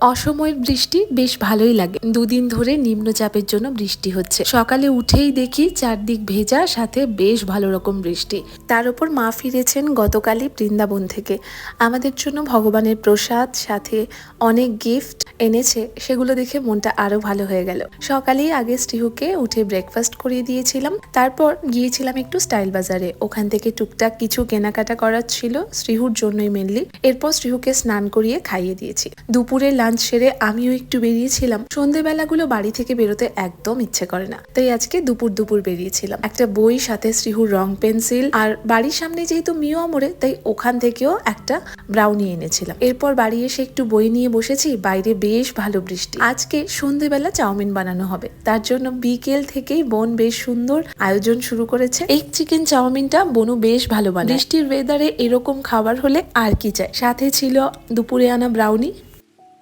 অসময়ের বৃষ্টি বেশ ভালোই লাগে। দুদিন ধরে নিম্নচাপের জন্য বৃষ্টি হচ্ছে। সকালে উঠেই দেখি চারদিক ভেজা, সাথে বেশ ভালো রকম বৃষ্টি। তার উপর মা ফিরেছেন গতকালই বৃন্দাবন থেকে। আমাদের জন্য ভগবানের প্রসাদ, সাথে অনেক গিফট এনেছে। সেগুলো দেখে মনটা আরও ভালো হয়ে গেল। সকালেই আগে স্টিহুকে উঠে ব্রেকফাস্ট করিয়ে দিয়েছিলাম। তারপর গিয়েছিলাম একটু স্টাইল বাজারে। ওখান থেকে টুকটাক কিছু কেনাকাটা করার ছিল শ্রীহুর জন্যই মেনলি এরপর শ্রীহুকে স্নান করিয়ে খাইয়ে দিয়েছি। দুপুরে লাঞ্চ সেরে আমিও একটু বেরিয়েছিলাম। সন্ধেবেলাগুলো বাড়ি থেকে বেরোতে একদম ইচ্ছে করে না। তাই আজকে দুপুর দুপুর বেরিয়েছিলাম। একটা বই সাথে শ্রীহুর রং পেন্সিল আর বাড়ির সামনে যেহেতু মিও আমরে, তাই ওখান থেকেও একটা ব্রাউনি এনেছিলাম। এরপর বাড়ি এসে একটু বই নিয়ে বসেছি, বাইরে বেশ ভালো বৃষ্টি। আজকে সন্ধেবেলা চাউমিন বানানো হবে। তার জন্য বিকেল থেকেই বোন বেশ সুন্দর আয়োজন শুরু করেছে। এই চিকেন চাউমিনটা বনু বেশ ভালো বানায়। বৃষ্টির ওয়েদারে এরকম খাবার হলে আর কি চাই? সাথে ছিল দুপুরে আনা ব্রাউনি